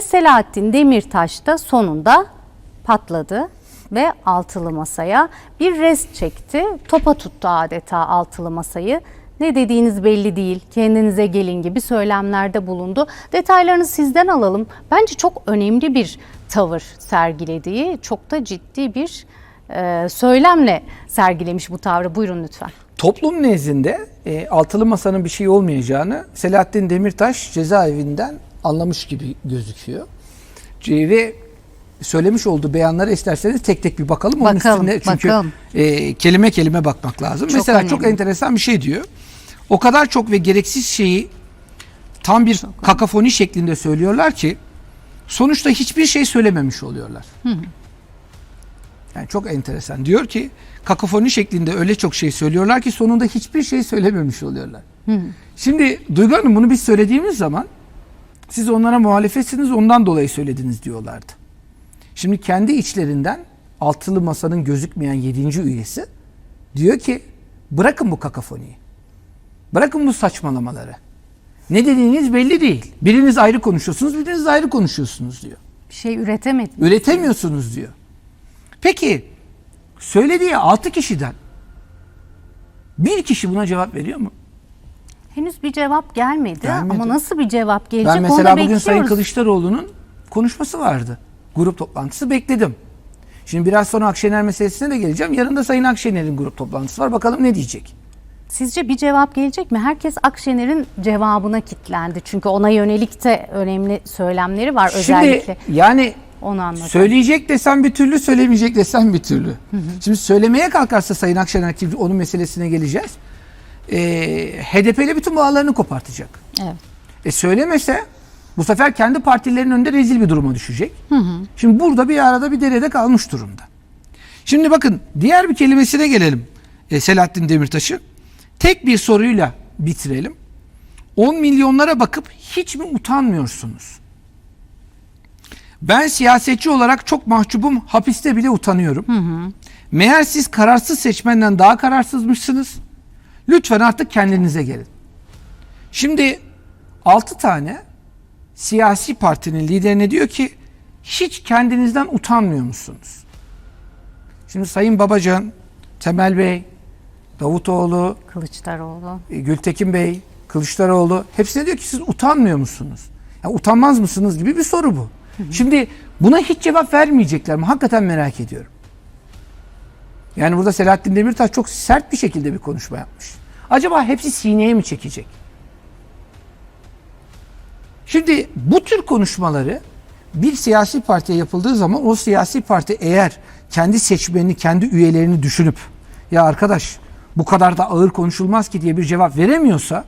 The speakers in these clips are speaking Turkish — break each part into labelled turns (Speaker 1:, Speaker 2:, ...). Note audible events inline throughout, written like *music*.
Speaker 1: Selahattin Demirtaş da sonunda patladı ve altılı masaya bir rest çekti. Topa tuttu adeta altılı masayı. Ne dediğiniz belli değil, kendinize gelin gibi söylemlerde bulundu. Detaylarını sizden alalım. Bence çok önemli bir tavır sergilediği, çok da ciddi bir e, söylemle sergilemiş bu tavrı. Buyurun lütfen.
Speaker 2: Toplum nezdinde e, altılı masanın bir şey olmayacağını Selahattin Demirtaş cezaevinden anlamış gibi gözüküyor. Ve söylemiş olduğu beyanları isterseniz tek tek bir bakalım. Onun
Speaker 1: Bakalım,
Speaker 2: üstüne çünkü
Speaker 1: bakalım.
Speaker 2: e, kelime kelime bakmak lazım.
Speaker 1: Çok
Speaker 2: Mesela çok
Speaker 1: önemli.
Speaker 2: enteresan bir şey diyor. O kadar çok ve gereksiz şeyi tam bir kakafoni şeklinde söylüyorlar ki sonuçta hiçbir şey söylememiş oluyorlar. Yani çok enteresan. Diyor ki kakafoni şeklinde öyle çok şey söylüyorlar ki sonunda hiçbir şey söylememiş oluyorlar. Şimdi Duygu Hanım bunu biz söylediğimiz zaman siz onlara muhalefetsiniz ondan dolayı söylediniz diyorlardı. Şimdi kendi içlerinden altılı masanın gözükmeyen yedinci üyesi diyor ki bırakın bu kakafoniyi. Bırakın bu saçmalamaları. Ne dediğiniz belli değil. Biriniz ayrı konuşuyorsunuz, biriniz ayrı konuşuyorsunuz diyor.
Speaker 1: Bir şey üretemedi.
Speaker 2: Üretemiyorsunuz diyor. Peki söylediği 6 kişiden bir kişi buna cevap veriyor mu?
Speaker 1: Henüz bir cevap gelmedi,
Speaker 2: Gelmedi.
Speaker 1: ama nasıl bir cevap gelecek
Speaker 2: Ben
Speaker 1: onu da
Speaker 2: mesela bugün
Speaker 1: bekliyoruz.
Speaker 2: Sayın Kılıçdaroğlu'nun konuşması vardı. Grup toplantısı bekledim. Şimdi biraz sonra Akşener meselesine de geleceğim. Yarın da Sayın Akşener'in grup toplantısı var. Bakalım ne diyecek?
Speaker 1: Sizce bir cevap gelecek mi? Herkes Akşener'in cevabına kitlendi. Çünkü ona yönelik de önemli söylemleri var özellikle.
Speaker 2: Şimdi yani
Speaker 1: Onu
Speaker 2: söyleyecek desem bir türlü, söylemeyecek desem bir türlü. Şimdi söylemeye kalkarsa Sayın Akşener ki onun meselesine geleceğiz. E, HDP ile bütün bağlarını kopartacak.
Speaker 1: Evet.
Speaker 2: E söylemese bu sefer kendi partilerinin önünde rezil bir duruma düşecek. Şimdi burada bir arada bir derede kalmış durumda. Şimdi bakın diğer bir kelimesine gelelim. E, Selahattin Demirtaş'ı. Tek bir soruyla bitirelim. 10 milyonlara bakıp hiç mi utanmıyorsunuz? Ben siyasetçi olarak çok mahcubum, hapiste bile utanıyorum. Meğer siz kararsız seçmenden daha kararsızmışsınız. Lütfen artık kendinize gelin. Şimdi 6 tane siyasi partinin liderine diyor ki hiç kendinizden utanmıyor musunuz? Şimdi Sayın Babacan, Temel Bey, Davutoğlu,
Speaker 1: Kılıçdaroğlu.
Speaker 2: e, Gültekin Bey, Kılıçdaroğlu hepsine diyor ki siz utanmıyor musunuz? Ya utanmaz mısınız gibi bir soru bu. Şimdi buna hiç cevap vermeyecekler mi? Hakikaten merak ediyorum. Yani burada Selahattin Demirtaş çok sert bir şekilde bir konuşma yapmış. Acaba hepsi sineye mi çekecek? Şimdi bu tür konuşmaları bir siyasi partiye yapıldığı zaman o siyasi parti eğer kendi seçmenini, kendi üyelerini düşünüp ya arkadaş bu kadar da ağır konuşulmaz ki diye bir cevap veremiyorsa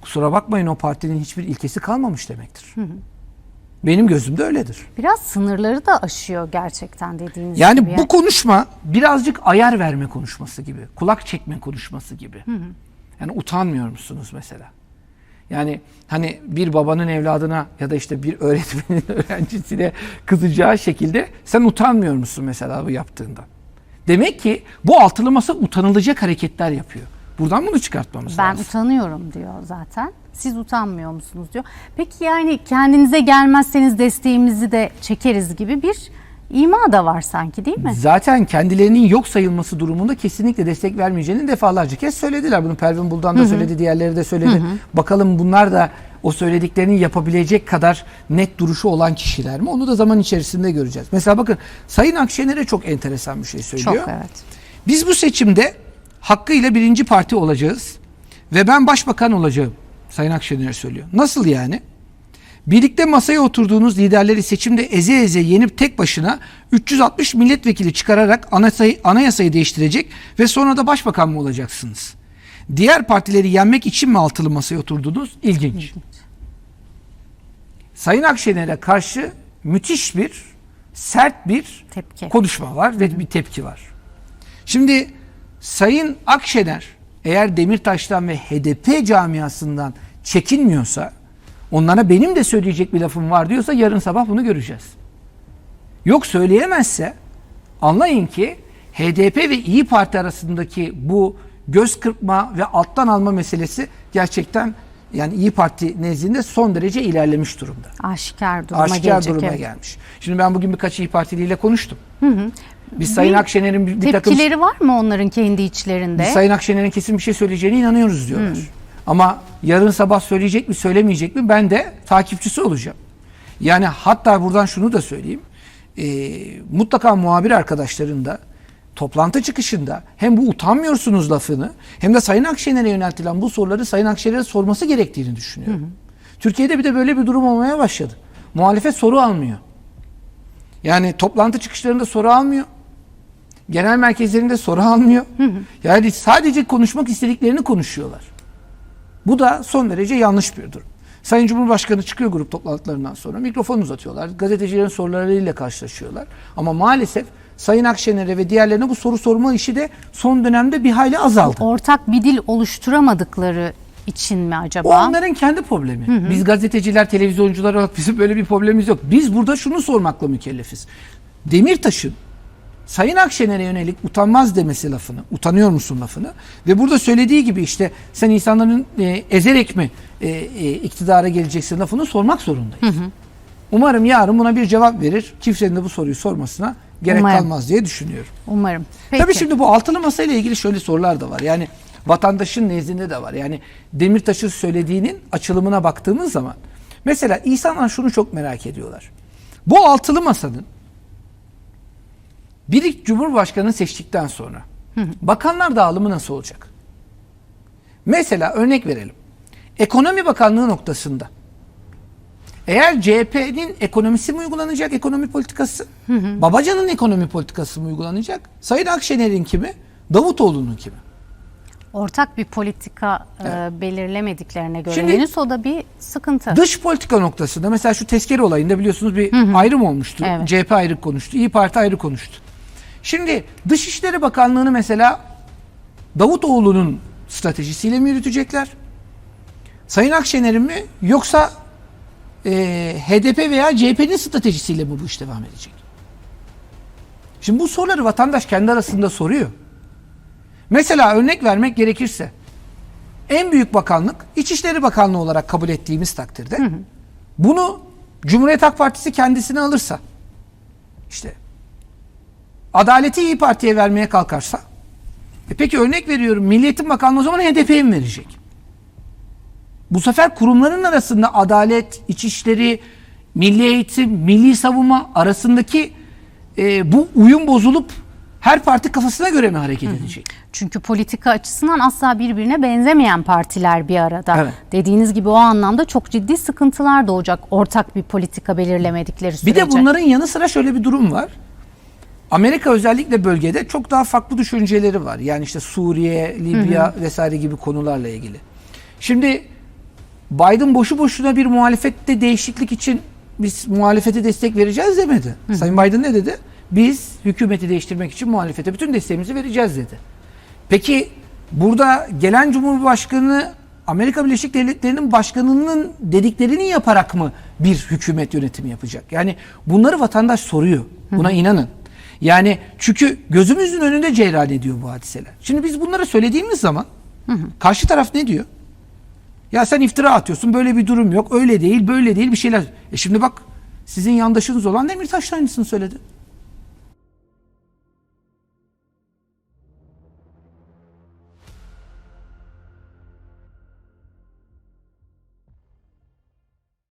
Speaker 2: kusura bakmayın o partinin hiçbir ilkesi kalmamış demektir. Benim gözümde öyledir.
Speaker 1: Biraz sınırları da aşıyor gerçekten dediğiniz
Speaker 2: Yani
Speaker 1: gibi.
Speaker 2: bu konuşma birazcık ayar verme konuşması gibi, kulak çekme konuşması gibi. Yani utanmıyor musunuz mesela? Yani hani bir babanın evladına ya da işte bir öğretmenin *laughs* öğrencisine kızacağı şekilde sen utanmıyor musun mesela bu yaptığında? Demek ki bu altılı masa utanılacak hareketler yapıyor. Buradan bunu çıkartmamız
Speaker 1: Ben
Speaker 2: lazım.
Speaker 1: utanıyorum diyor zaten. Siz utanmıyor musunuz diyor. Peki yani kendinize gelmezseniz desteğimizi de çekeriz gibi bir ima da var sanki değil mi?
Speaker 2: Zaten kendilerinin yok sayılması durumunda kesinlikle destek vermeyeceğini defalarca kez söylediler. Bunu Pervin Buldan da söyledi, diğerleri de söyledi. Bakalım bunlar da o söylediklerini yapabilecek kadar net duruşu olan kişiler mi? Onu da zaman içerisinde göreceğiz. Mesela bakın Sayın Akşener'e çok enteresan bir şey söylüyor.
Speaker 1: Çok evet.
Speaker 2: Biz bu seçimde hakkıyla birinci parti olacağız ve ben başbakan olacağım. Sayın Akşener söylüyor. Nasıl yani? Birlikte masaya oturduğunuz liderleri seçimde eze eze yenip tek başına 360 milletvekili çıkararak anayasayı, anayasayı değiştirecek ve sonra da başbakan mı olacaksınız? Diğer partileri yenmek için mi altılı masaya oturdunuz? İlginç. Sayın Akşener'e karşı müthiş bir sert bir
Speaker 1: Tepki.
Speaker 2: konuşma var ve bir tepki var. Şimdi Sayın Akşener eğer Demirtaş'tan ve HDP camiasından çekinmiyorsa onlara benim de söyleyecek bir lafım var diyorsa yarın sabah bunu göreceğiz. Yok söyleyemezse anlayın ki HDP ve İyi Parti arasındaki bu göz kırpma ve alttan alma meselesi gerçekten yani İyi Parti nezdinde son derece ilerlemiş durumda.
Speaker 1: Aşikar duruma
Speaker 2: Aşikar
Speaker 1: gelecek.
Speaker 2: duruma
Speaker 1: evet.
Speaker 2: gelmiş. Şimdi ben bugün birkaç İyi Partiliyle konuştum. Biz Sayın Akşener'in bir, bir takım
Speaker 1: Tepkileri var mı onların kendi içlerinde?
Speaker 2: biz Sayın Akşener'in kesin bir şey söyleyeceğine inanıyoruz diyorlar. Ama yarın sabah söyleyecek mi söylemeyecek mi ben de takipçisi olacağım. Yani hatta buradan şunu da söyleyeyim. Ee, mutlaka muhabir arkadaşların da toplantı çıkışında hem bu utanmıyorsunuz lafını hem de Sayın Akşener'e yöneltilen bu soruları Sayın Akşener'e sorması gerektiğini düşünüyorum. Türkiye'de bir de böyle bir durum olmaya başladı. Muhalefet soru almıyor. Yani toplantı çıkışlarında soru almıyor. Genel merkezlerinde soru almıyor. Yani sadece konuşmak istediklerini konuşuyorlar. Bu da son derece yanlış bir durum. Sayın Cumhurbaşkanı çıkıyor grup toplantılarından sonra mikrofon uzatıyorlar. Gazetecilerin sorularıyla karşılaşıyorlar. Ama maalesef Sayın Akşener'e ve diğerlerine bu soru sorma işi de son dönemde bir hayli azaldı.
Speaker 1: Ortak bir dil oluşturamadıkları için mi acaba?
Speaker 2: O onların kendi problemi. Biz gazeteciler, televizyoncular olarak bizim böyle bir problemimiz yok. Biz burada şunu sormakla mükellefiz. Demirtaş'ın Sayın Akşener'e yönelik utanmaz demesi lafını, utanıyor musun lafını ve burada söylediği gibi işte sen insanların e, ezerek mi e, e, iktidara geleceksin lafını sormak zorundayız. Umarım yarın buna bir cevap verir. Kimsenin de bu soruyu sormasına gerek
Speaker 1: Umarım.
Speaker 2: kalmaz diye düşünüyorum.
Speaker 1: Umarım. Peki.
Speaker 2: Tabii şimdi bu altılı masayla ilgili şöyle sorular da var. Yani vatandaşın nezdinde de var. Yani Demirtaş'ın söylediğinin açılımına baktığımız zaman mesela insanlar şunu çok merak ediyorlar. Bu altılı masanın bir cumhurbaşkanı seçtikten sonra bakanlar dağılımı nasıl olacak? Mesela örnek verelim. Ekonomi Bakanlığı noktasında eğer CHP'nin ekonomisi mi uygulanacak ekonomi politikası? Babacan'ın ekonomi politikası mı uygulanacak? Sayın Akşener'in kimi? Davutoğlu'nun kimi?
Speaker 1: Ortak bir politika e, belirlemediklerine göre
Speaker 2: Şimdi-
Speaker 1: henüz o da bir sıkıntı.
Speaker 2: Dış politika noktasında mesela şu tezkere olayında biliyorsunuz bir ayrım olmuştu.
Speaker 1: Evet.
Speaker 2: CHP ayrı konuştu, İyi Parti ayrı konuştu. Şimdi Dışişleri Bakanlığı'nı mesela Davutoğlu'nun stratejisiyle mi yürütecekler? Sayın Akşener'in mi yoksa e, HDP veya CHP'nin stratejisiyle mi bu iş devam edecek? Şimdi bu soruları vatandaş kendi arasında soruyor. Mesela örnek vermek gerekirse en büyük bakanlık İçişleri Bakanlığı olarak kabul ettiğimiz takdirde bunu Cumhuriyet Halk Partisi kendisine alırsa işte adaleti İyi Parti'ye vermeye kalkarsa e peki örnek veriyorum Milliyetin Bakanlığı o zaman HDP'ye mi verecek? Bu sefer kurumların arasında adalet, içişleri, milli eğitim, milli savunma arasındaki e, bu uyum bozulup her parti kafasına göre mi hareket edecek?
Speaker 1: Çünkü politika açısından asla birbirine benzemeyen partiler bir arada.
Speaker 2: Evet.
Speaker 1: Dediğiniz gibi o anlamda çok ciddi sıkıntılar doğacak ortak bir politika belirlemedikleri
Speaker 2: Bir
Speaker 1: sürece.
Speaker 2: de bunların yanı sıra şöyle bir durum var. Amerika özellikle bölgede çok daha farklı düşünceleri var. Yani işte Suriye, Libya vesaire gibi konularla ilgili. Şimdi Biden boşu boşuna bir muhalefette değişiklik için biz muhalefete destek vereceğiz demedi. Sayın Biden ne dedi? Biz hükümeti değiştirmek için muhalefete bütün desteğimizi vereceğiz dedi. Peki burada gelen Cumhurbaşkanı Amerika Birleşik Devletleri'nin başkanının dediklerini yaparak mı bir hükümet yönetimi yapacak? Yani bunları vatandaş soruyor. Buna inanın. Yani çünkü gözümüzün önünde cereyan ediyor bu hadiseler. Şimdi biz bunları söylediğimiz zaman karşı taraf ne diyor? Ya sen iftira atıyorsun böyle bir durum yok öyle değil böyle değil bir şeyler. E şimdi bak sizin yandaşınız olan Demirtaş aynısını söyledi.